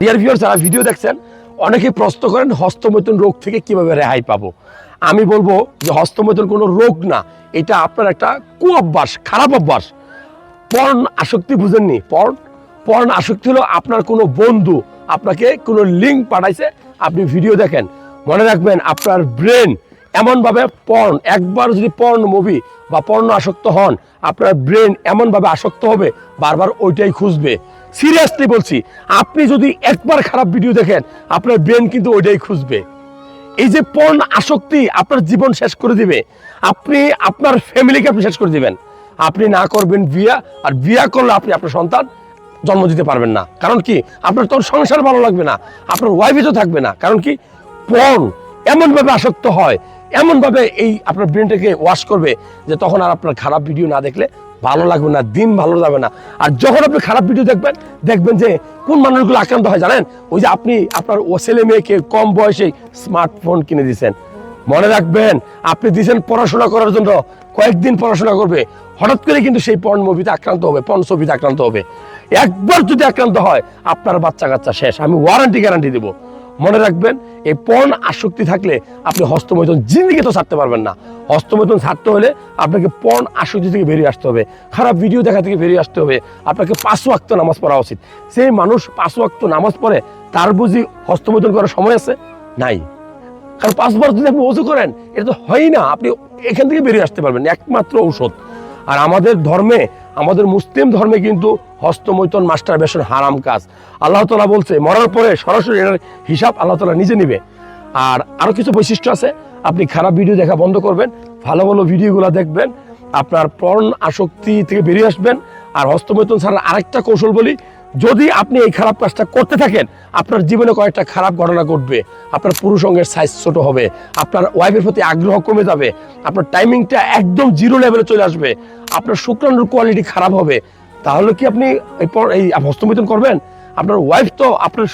Dear viewer যারা video দেখছেন অনেকে প্রশ্ন করেন হস্তমৈথুন রোগ থেকে কীভাবে রেহাই পাবো? আমি বলব যে হস্তমৈথুন কোনো রোগ না, এটা আপনার একটা কু অভ্যাস খারাপ অভ্যাস। পর্ণ আসক্তি বুঝেননি, পর্ণ পর্ণ আসক্তি হলো আপনার কোনো বন্ধু, আপনাকে কোনো লিঙ্ক পাঠাইছে, আপনি ভিডিও দেখেন। মনে রাখবেন, আপনার ব্রেন এমনভাবে পর্ণ, একবার যদি পর্ণ মুভি বা পর্ণ আসক্ত হন, আপনার ব্রেন এমনভাবে আসক্ত হবে, বারবার ওইটাই খুঁজবে। সিরিয়াসলি বলছি, আপনি যদি একবার খারাপ ভিডিও দেখেন, আপনার ব্রেন কিন্তু ওইটাই খুঁজবে। এই যে পর্ন আসক্তি আপনার জীবন শেষ করে দিবে। আপনি, আপনার ফ্যামিলিকে আপনি শেষ করে দিবেন। আপনি না করবেন বিয়া, আর বিয়া করলে আপনি আপনার সন্তান জন্ম দিতে পারবেন না। কারণ কি? আপনার তখন সংসার ভালো লাগবে না। আপনার ওয়াইফে তো থাকবে না। কারণ কি? পর্ন এমনভাবে আসক্ত হয়, এমনভাবে এই আপনার ব্রেনটাকে ওয়াশ করবে যে তখন আর আপনার খারাপ ভিডিও না দেখলে ভালো লাগবে না, দিন ভালো যাবে না। আর যখন আপনি খারাপ ভিডিও দেখবেন দেখবেন যে কোন মানুষগুলো আক্রান্ত হয়, জানেন? ওই যে আপনি, আপনার ও ছেলে মেয়েকে কম বয়সে স্মার্টফোন কিনে দিয়েছেন মনে রাখবেন, আপনি দিয়েছেন পড়াশোনা করার জন্য, কয়েকদিন পড়াশোনা করবে। হঠাৎ করে কিন্তু সেই পর্ন মুভিতে আক্রান্ত হবে পর্ন ছবিতে আক্রান্ত হবে। একবার যদি আক্রান্ত হয়, আপনার বাচ্চা কাচ্চা শেষ। আমি ওয়ারেন্টি গ্যারান্টি দেবো। মনে রাখবেন, এই পণ আসক্তি থাকলে আপনি হস্তমৈথুন জিন্দিগি তো ছাড়তে পারবেন না। হস্তমৈথুন ছাড়তে হলে আপনাকে পণ আসক্তি থেকে বেরিয়ে আসতে হবে, খারাপ ভিডিও দেখা থেকে বেরিয়ে আসতে হবে, আপনাকে পাঁচ ওয়াক্ত নামাজ পড়া উচিত। সেই মানুষ পাঁচ ওয়াক্ত নামাজ পড়ে, তার বুঝি হস্তমৈথুন করার সময় আছে? নাই। কারণ পাঁচবার যদি আপনি ওজু করেন, এটা তো হয়ই না, আপনি এখান থেকে বেরিয়ে আসতে পারবেন একমাত্র ঔষধ। আর আমাদের ধর্মে, আমাদের মুসলিম ধর্মে কিন্তু হস্তমৈথন মাস্টার বেশন হারাম কাজ। আল্লাহ তালা বলছে, মরার পরে সরাসরি এটার হিসাব আল্লাহ তালা নিজে নিবে। আর আরও কিছু বৈশিষ্ট্য আছে, আপনি খারাপ ভিডিও দেখা বন্ধ করবেন, ভালো ভালো ভিডিওগুলো দেখবেন, আপনার পর্ন আসক্তি থেকে বেরিয়ে আসবেন, আর হস্তমৈথন ছাড়ার আরেকটা কৌশল বলি, যদি আপনি এই খারাপ কাজটা করতে থাকেন, আপনার জীবনে কয়েকটা খারাপ ঘটনা ঘটবে। আপনার পুরুষ অঙ্গের সাইজ ছোট হবে, আপনার ওয়াইফের প্রতি আগ্রহ কমে যাবে, আপনার টাইমিংটা একদম জিরো লেভেলে চলে আসবে, আপনার শুক্রাণুর কোয়ালিটি খারাপ হবে তাহলে কি আপনি এই হস্তমৈথুন করবেন? আপনার ওয়াইফ তো আপনার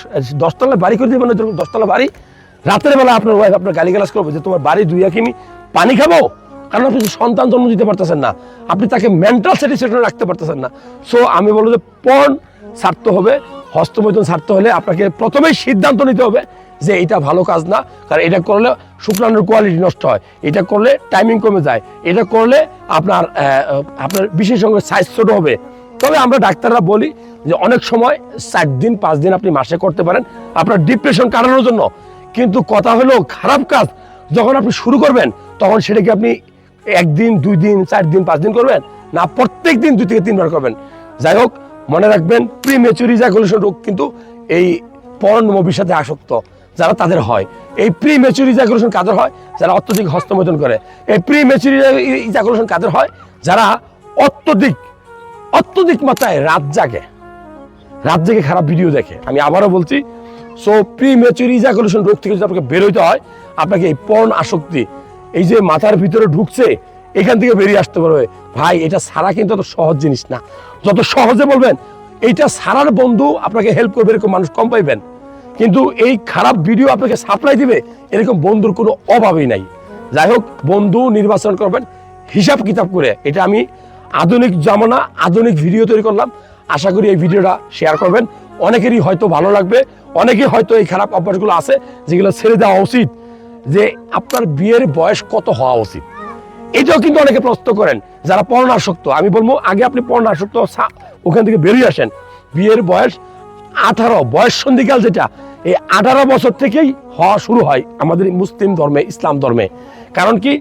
দশতলা বাড়ি করে দেবেন দশতলা বাড়ি। রাতের বেলা আপনার ওয়াইফ আপনার গালিগালাজ করবে যে, তোমার বাড়ি দুই কিমি পানি খাব? কারণ আপনি সন্তান জন্ম দিতে পারতেছেন না। আপনি তাকে মেন্টাল স্যাটিসফ্যাকশন রাখতে পারতেছেন না। সো আমি বলব যে পর্ন ছাড়তে হবে, হস্তমৈথুন ছাড়তে হলে আপনাকে প্রথমেই সিদ্ধান্ত নিতে হবে যে, এটা ভালো কাজ না। কারণ এটা করলে শুক্রাণুর কোয়ালিটি নষ্ট হয়। এটা করলে টাইমিং কমে যায়। এটা করলে আপনার আপনার বিশেষ সাইজ ছোট হবে। তবে আমরা ডাক্তাররা বলি যে অনেক সময় চার দিন, পাঁচ দিন আপনি মাসে করতে পারেন। আপনার ডিপ্রেশন কাটানোর জন্য। কিন্তু কথা হলো খারাপ কাজ। যখন আপনি শুরু করবেন, তখন সেটাকে আপনি একদিন, দুই দিন, চার দিন, পাঁচ দিন করবেন? না, প্রত্যেক দিন দুই থেকে তিনবার করবেন। যাই হোক, মনে রাখবেন প্রি মেচুর ইজাকুলেশন রোগ কিন্তু এই পর্ন মুভির সাথে আসক্ত, যারা তাদের হয়। এই প্রি মেচুর ইজাকুলেশন কাদের হয়? যারা অত্যধিক হস্তমৈথুন করে। এই প্রি মেচুর ইজাকুলেশন কাদের হয়? যারা অত্যধিক অত্যধিক মাত্রায় রাত জাগে। রাত জেগে খারাপ ভিডিও দেখে। আমি আবারও বলছি সো প্রি মেচুর ইজাকুলেশন রোগ থেকে যদি আপনাকে বেরোইতে হয়, আপনাকে এই পর্ন আসক্তি, এই যে মাথার ভিতরে ঢুকছে, এখান থেকে বেরিয়ে আসতে পারবে। ভাই, এটা সারা কিন্তু অত সহজ জিনিস না। যত সহজে বলবেন, এইটা সারার বন্ধু আপনাকে হেল্প করবে এরকম মানুষ কম পাইবেন। কিন্তু এই খারাপ ভিডিও আপনাকে সাপ্লাই দিবে, এরকম বন্ধুর কোনো অভাবই নাই। যাই হোক, বন্ধু নির্বাচন করবেন হিসাব কিতাব করে। এটা আমি আধুনিক জামানা, আধুনিক ভিডিও তৈরি করলাম। আশা করি এই ভিডিওটা শেয়ার করবেন। অনেকেরই হয়তো ভালো লাগবে, অনেকেই হয়তো এই খারাপ অভ্যাসগুলো আছে যেগুলো ছেড়ে দেওয়া উচিত, যে আপনার বিয়ের বয়স কত হওয়া উচিত। এটাও কিন্তু অনেকে প্রশ্ন করেন, যারা পর্ণাসক্ত, আমি বলব, আগে আপনি পর্ণাসক্ত ওখান থেকে বেরিয়ে আসেন। বিয়ের বয়স আঠারো, বয়স সন্ধিকাল যেটা, এই আঠারো বছর থেকেই হওয়া শুরু হয় আমাদের মুসলিম ধর্মে, ইসলাম ধর্মে। কারণ কি,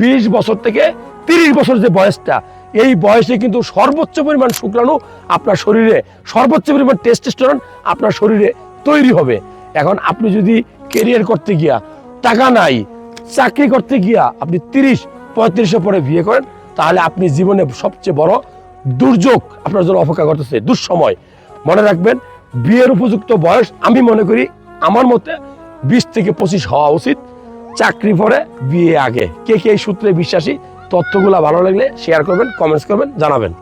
বিশ বছর থেকে তিরিশ বছর যে বয়সটা এই বয়সে কিন্তু সর্বোচ্চ পরিমাণ শুক্রাণু আপনার শরীরে, সর্বোচ্চ পরিমাণ টেস্টোস্টেরন আপনার শরীরে তৈরি হবে। এখন আপনি যদি কেরিয়ার করতে গিয়া টাকা নাই, চাকরি করতে গিয়া আপনি তিরিশ পঁয়ত্রিশের পরে বিয়ে করেন, তাহলে আপনি জীবনে সবচেয়ে বড় দুর্যোগ আপনার জন্য অপেক্ষা করতেছে, দুঃসময়। মনে রাখবেন, বিয়ের উপযুক্ত বয়স আমি মনে করি আমার মতে বিশ থেকে পঁচিশ হওয়া উচিত। চাকরি পরে বিয়ে আগে। কে কে এই সূত্রে বিশ্বাসী? তথ্যগুলো ভালো লাগলে শেয়ার করবেন কমেন্টস করবেন জানাবেন।